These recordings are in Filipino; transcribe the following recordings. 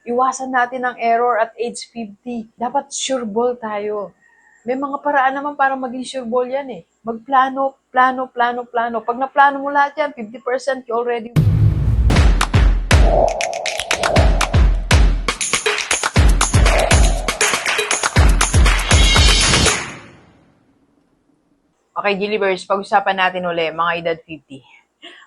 Iwasan natin ang error at age 50. Dapat sure ball tayo. May mga paraan naman para maging sure ball yan eh. Magplano, plano, plano, plano. Pag naplano mo lahat yan, 50% you already. Okay, Gilibers, pag-usapan natin uli, mga edad 50.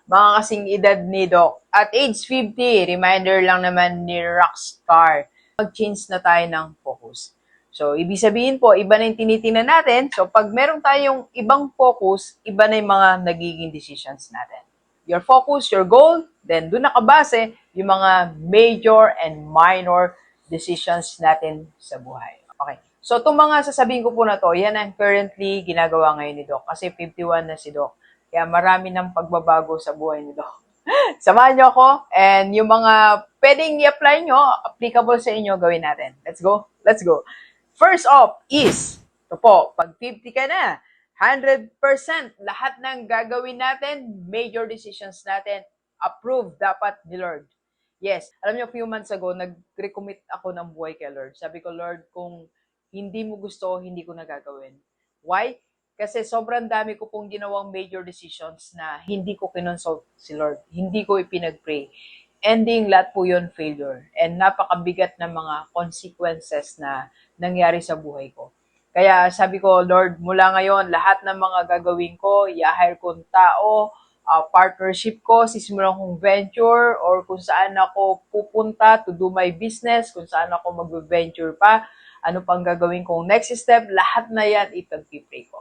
Mga kasing edad ni Doc. At age 50, reminder lang naman ni Rockstar, mag-change na tayo ng focus. So, ibig sabihin po, iba na yung tinitingnan natin. So, pag meron tayong ibang focus, iba na yung mga nagiging decisions natin. Your focus, your goal, then doon nakabase yung mga major and minor decisions natin sa buhay. Okay. So, itong mga sasabihin ko po na to, yan ang currently ginagawa ngayon ni Doc. Kasi 51 na si Doc. Kaya marami ng pagbabago sa buhay ni Doc. Samahan niyo ako and yung mga pwedeng i-apply nyo, applicable sa inyo, gawin natin. Let's go. Let's go. First off is, ito po, pag 50 ka na, 100% lahat ng gagawin natin, major decisions natin, approved dapat ni Lord. Yes, alam niyo, few months ago, nag-recommit ako ng buhay kay Lord. Sabi ko, Lord, kung hindi mo gusto, hindi ko na gagawin. Why? Kasi sobrang dami ko pong ginawang major decisions na hindi ko kinonsult si Lord. Hindi ko ipinag-pray. Ending, lahat po yun failure. And napakabigat ng mga consequences na nangyari sa buhay ko. Kaya sabi ko, Lord, mula ngayon, lahat ng mga gagawin ko, i-hire kong tao, uh, partnership ko, sisimulan kong venture, or kung saan ako pupunta to do my business, kung saan ako mag-venture pa, ano pang gagawin kong next step, lahat na yan ipag-pray.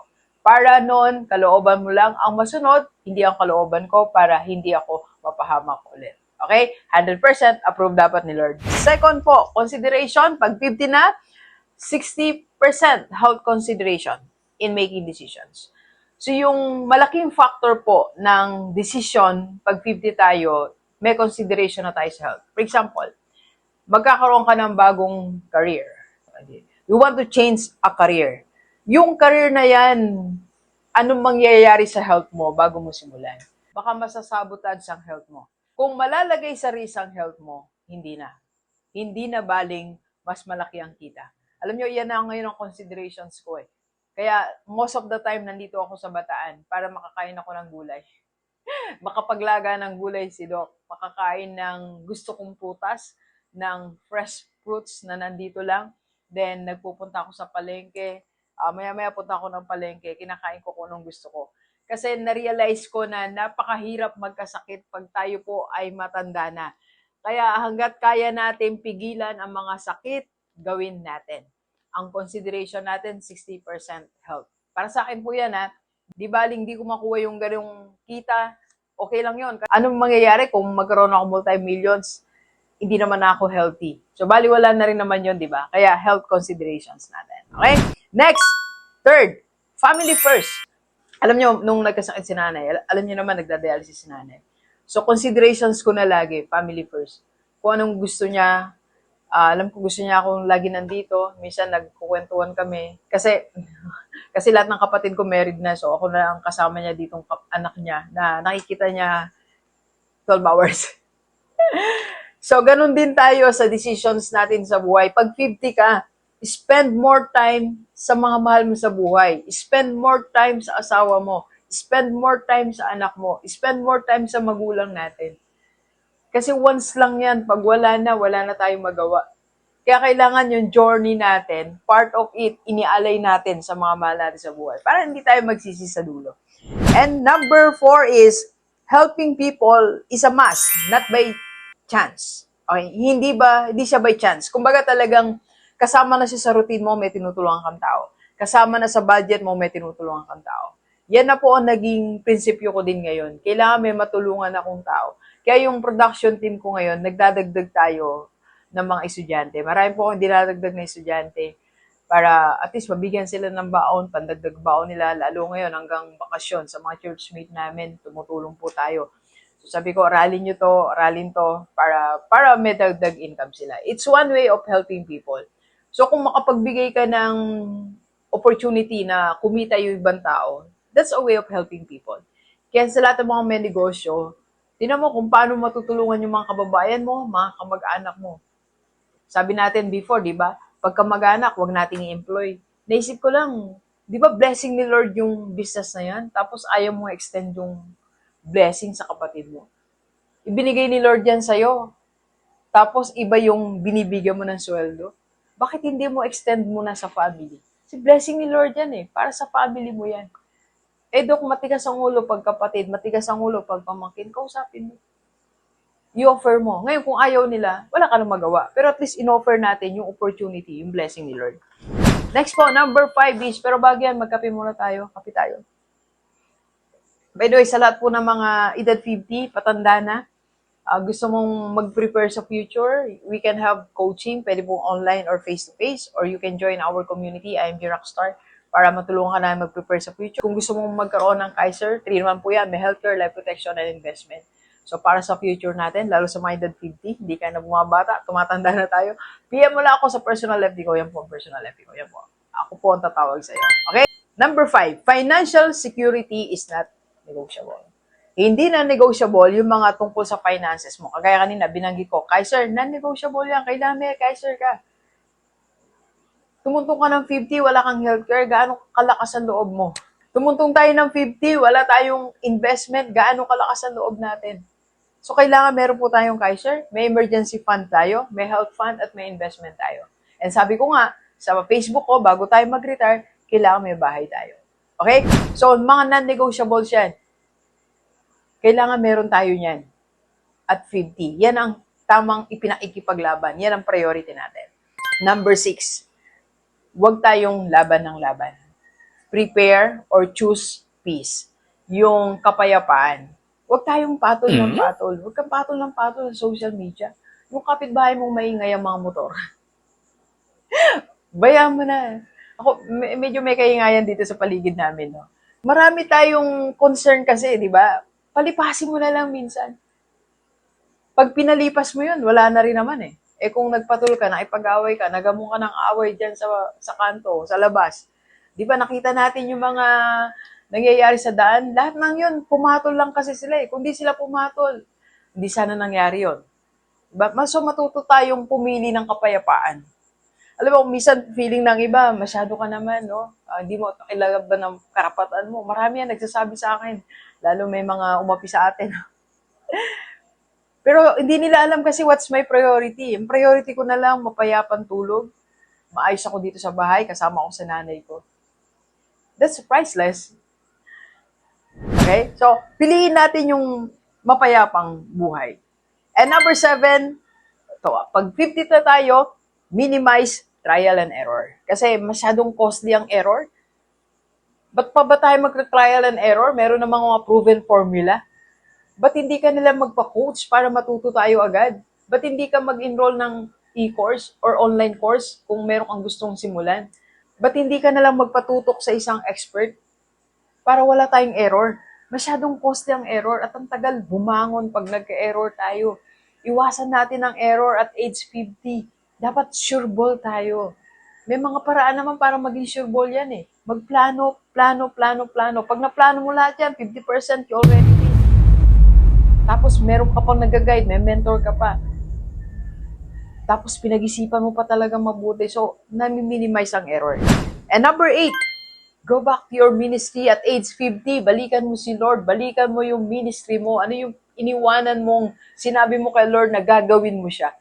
Para noon, kalooban mo lang ang masunod, hindi ang kalooban ko para hindi ako mapahamak ulit. Okay? 100% approved dapat ni Lord. Second po, consideration, pag 50 na, 60% health consideration in making decisions. So yung malaking factor po ng decision pag 50 tayo, may consideration na tayo sa health. For example, magkakaroon ka ng bagong career. You want to change a career. Yung career na yan, anong mangyayari sa health mo bago mo simulan? Baka masasabotage ang health mo. Kung malalagay sa risk ang health mo, hindi na. Hindi na baling mas malaki ang kita. Alam nyo, yan na ngayon ang considerations ko eh. Kaya most of the time nandito ako sa Bataan para makakain ako ng gulay. Makapaglaga ng gulay si Doc. Makakain ng gusto kong prutas, ng fresh fruits na nandito lang. Then nagpupunta ako sa palengke. Uh, maya-maya punta ako ng palengke. Kinakain ko kung anong gusto ko. Kasi na-realize ko na napakahirap magkasakit pag tayo po ay matanda na. Kaya hanggat kaya natin pigilan ang mga sakit, gawin natin. Ang consideration natin, 60% health. Para sa akin po yan ha, di baling di ko makuha yung ganyung kita, okay lang yon. Anong mangyayari kung magkaroon ako multi-millions, hindi naman ako healthy. So, bali wala na rin naman yon di ba? Kaya health considerations natin. Okay? Next, third, family first. Alam nyo, nung nagkasakit si nanay, al- alam nyo naman, nagda-dialysis si nanay. So, considerations ko na lagi, family first. Kung anong gusto niya, Ah, alam ko gusto niya akong lagi nandito. Minsan nagkukwentuhan kami. Kasi, kasi lahat ng kapatid ko married na. So, ako na ang kasama niya ditong anak niya na nakikita niya 12 hours. so, ganun din tayo sa decisions natin sa buhay. Pag 50 ka, spend more time sa mga mahal mo sa buhay. Spend more time sa asawa mo. Spend more time sa anak mo. Spend more time sa magulang natin. Kasi once lang yan, pag wala na, wala na tayong magawa. Kaya kailangan yung journey natin, part of it, inialay natin sa mga mahal natin sa buhay. Para hindi tayo magsisi sa dulo. And number four is, helping people is a must, not by chance. Okay, hindi ba, hindi siya by chance. Kumbaga talagang kasama na siya sa routine mo, may tinutulungan kang tao. Kasama na sa budget mo, may tinutulungan kang tao. Yan na po ang naging prinsipyo ko din ngayon. Kailangan may matulungan akong tao. Kaya yung production team ko ngayon, nagdadagdag tayo ng mga estudyante. Marami po akong dinadagdag na estudyante para at least mabigyan sila ng baon, pandagdag baon nila, lalo ngayon hanggang bakasyon sa mga churchmate namin, tumutulong po tayo. So sabi ko, aralin nyo to, aralin to para, para may dagdag income sila. It's one way of helping people. So kung makapagbigay ka ng opportunity na kumita yung ibang tao, that's a way of helping people. Kaya sa lahat ng mga may negosyo, tinan mo kung paano matutulungan yung mga kababayan mo, mga kamag-anak mo. Sabi natin before, di ba? Pagka mag-anak, huwag natin i-employ. Naisip ko lang, di ba blessing ni Lord yung business na yan? Tapos ayaw mo extend yung blessing sa kapatid mo. Ibinigay ni Lord yan sa'yo. Tapos iba yung binibigyan mo ng sweldo. Bakit hindi mo extend muna sa family? Si blessing ni Lord yan eh. Para sa family mo yan. Eh, Dok, matigas ang ulo pag kapatid, matigas ang ulo pag pamangkin, kausapin mo. I-offer mo. Ngayon, kung ayaw nila, wala ka nang magawa. Pero at least in-offer natin yung opportunity, yung blessing ni Lord. Next po, number five is, pero bago yan, magkape muna tayo. Kape tayo. By the way, sa lahat po ng mga edad 50, patanda na, ah, gusto mong mag-prepare sa future, we can have coaching, pwede pong online or face-to-face, or you can join our community, I am the Rockstar, para matulungan ka na mag-prepare sa future. Kung gusto mong magkaroon ng Kaiser, 3 naman po yan, may healthcare, life protection, and investment. So, para sa future natin, lalo sa mga edad 50, hindi ka na bumabata, tumatanda na tayo, PM mo lang ako sa personal FD ko. Yan po ang personal FD ko. Yan po. Ako po ang tatawag sa iyo. Okay? Number five, financial security is not negotiable. Hindi na negotiable yung mga tungkol sa finances mo. Kagaya kanina, binanggit ko, Kaiser, non-negotiable yan. Kailangan may Kaiser ka. Tumuntong ka ng 50, wala kang healthcare, gaano kalakas ang loob mo? Tumuntong tayo ng 50, wala tayong investment, gaano kalakas ang loob natin? So, kailangan meron po tayong Kaiser, may emergency fund tayo, may health fund, at may investment tayo. And sabi ko nga, sa Facebook ko, bago tayo mag-retire, kailangan may bahay tayo. Okay? So, mga non-negotiables yan. Kailangan meron tayo niyan. At 50. Yan ang tamang ipinakikipaglaban. Yan ang priority natin. Number six, huwag tayong laban ng laban. Prepare or choose peace. Yung kapayapaan. Huwag tayong patol ng patol. Huwag kang patol ng patol sa social media. Yung kapitbahay mong maingay ang mga motor. Bayaan mo na. Ako, me- medyo may kaingayan dito sa paligid namin, no? Marami tayong concern kasi, di ba? Palipasin mo na lang minsan. Pag pinalipas mo yun, wala na rin naman eh. Eh kung nagpatul ka, nakipag-away ka, nagamong ka ng away dyan sa, sa kanto, sa labas. Di ba nakita natin yung mga nangyayari sa daan? Lahat ng yun, pumatol lang kasi sila eh. Kung di sila pumatol, hindi sana nangyari yun. Diba? So matuto tayong pumili ng kapayapaan. Alam mo, minsan feeling ng iba, masyado ka naman, no? Ah, Hindi mo ba ng karapatan mo. Marami yan nagsasabi sa akin. Lalo may mga umapi sa atin. Pero hindi nila alam kasi what's my priority. Ang priority ko na lang, mapayapan tulog. Maayos ako dito sa bahay, kasama ko sa nanay ko. That's priceless. Okay? So, piliin natin yung mapayapang buhay. And number seven, ito, pag 50 na tayo, minimize trial and error. Kasi masyadong costly ang error. Ba't pa ba tayo mag-trial and error? Meron na mga proven formula. Ba't hindi ka nila magpa-coach para matuto tayo agad? Ba't hindi ka mag-enroll ng e-course or online course kung meron kang gustong simulan? Ba't hindi ka nalang magpatutok sa isang expert para wala tayong error? Masyadong costly ang error at ang tagal bumangon pag nagka-error tayo. Iwasan natin ang error at age 50. Dapat sure ball tayo. May mga paraan naman para maging sure ball yan eh. Magplano, plano, plano, plano. Pag naplano mo lahat yan, 50% you already win. Tapos meron ka pang nag-guide, may mentor ka pa. Tapos pinag-isipan mo pa talaga mabuti. So, nami-minimize ang error. And number eight, go back to your ministry at age 50. Balikan mo si Lord. Balikan mo yung ministry mo. Ano yung iniwanan mong sinabi mo kay Lord na gagawin mo siya.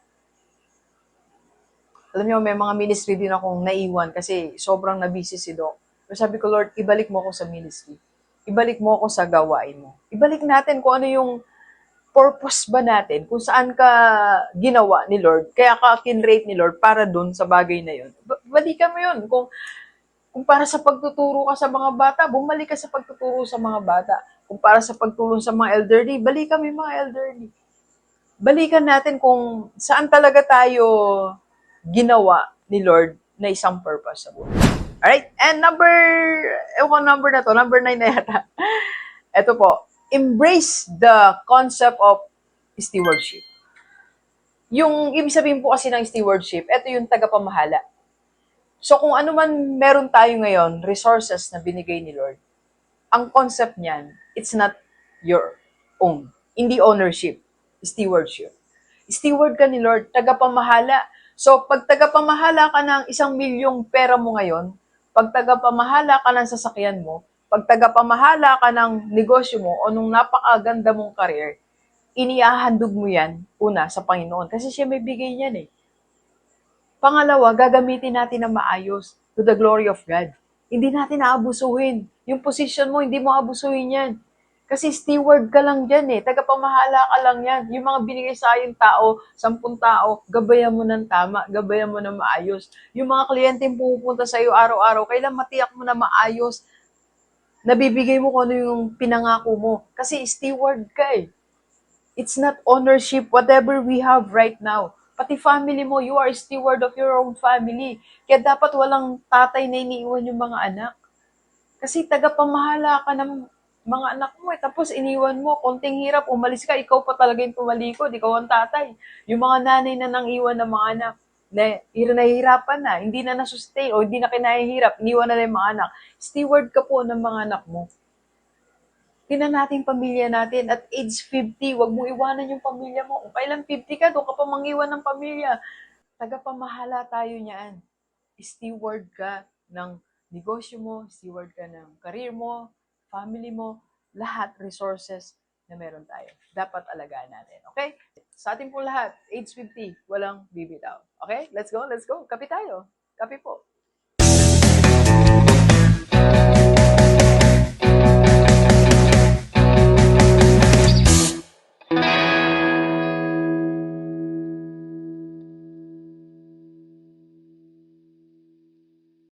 Alam niyo, may mga ministry din akong naiwan kasi sobrang nabisi si Doc. Pero sabi ko, Lord, ibalik mo ako sa ministry. Ibalik mo ako sa gawain mo. Ibalik natin kung ano yung purpose ba natin, kung saan ka ginawa ni Lord, kaya ka kinrate ni Lord para dun sa bagay na yun. Ba- Balikan mo yun. Kung, kung para sa pagtuturo ka sa mga bata, bumalik ka sa pagtuturo sa mga bata. Kung para sa pagtulong sa mga elderly, balikan mo yung mga elderly. Balikan natin kung saan talaga tayo ginawa ni Lord na isang purpose sa buhay. Alright? And number, ewan number na to, number 9 na yata. Ito po, embrace the concept of stewardship. Yung ibig sabihin po kasi ng stewardship, ito yung tagapamahala. So kung ano man meron tayo ngayon, resources na binigay ni Lord, ang concept niyan, it's not your own. Hindi ownership, stewardship. Steward ka ni Lord, tagapamahala. So, pag tagapamahala ka ng isang milyong pera mo ngayon, pag tagapamahala ka ng sasakyan mo, pag tagapamahala ka ng negosyo mo o nung napakaganda mong career, iniahandog mo yan, una, sa Panginoon. Kasi siya may bigay niyan eh. Pangalawa, gagamitin natin na maayos to the glory of God. Hindi natin naabusuhin. Yung position mo, hindi mo abusuhin yan. Kasi steward ka lang dyan eh. Tagapamahala ka lang yan. Yung mga binigay sa yung tao, sampung tao, gabayan mo ng tama, gabayan mo ng maayos. Yung mga kliyente yung pumupunta sa iyo araw-araw, kailan matiyak mo na maayos, nabibigay mo kung ano yung pinangako mo. Kasi steward ka eh. It's not ownership, whatever we have right now. Pati family mo, you are steward of your own family. Kaya dapat walang tatay na iniiwan yung mga anak. Kasi tagapamahala ka ng mga anak mo eh. Tapos iniwan mo, konting hirap, umalis ka, ikaw pa talaga yung tumalikod, ikaw ang tatay. Yung mga nanay na nang iwan ng mga anak, na hir- nahihirapan na, hindi na nasustain o hindi na kinahihirap, iniwan na yung mga anak. Steward ka po ng mga anak mo. Tinan natin pamilya natin. At age 50, wag mo iwanan yung pamilya mo. Kung kailan 50 ka, doon ka pa mangiwan ng pamilya. Tagapamahala tayo niyan. Steward ka ng negosyo mo, steward ka ng career mo, family mo, lahat resources na meron tayo. Dapat alagaan natin. Okay? Sa ating po lahat, age 50, walang bibitaw. Okay? Let's go, let's go. Kape tayo. Kape po.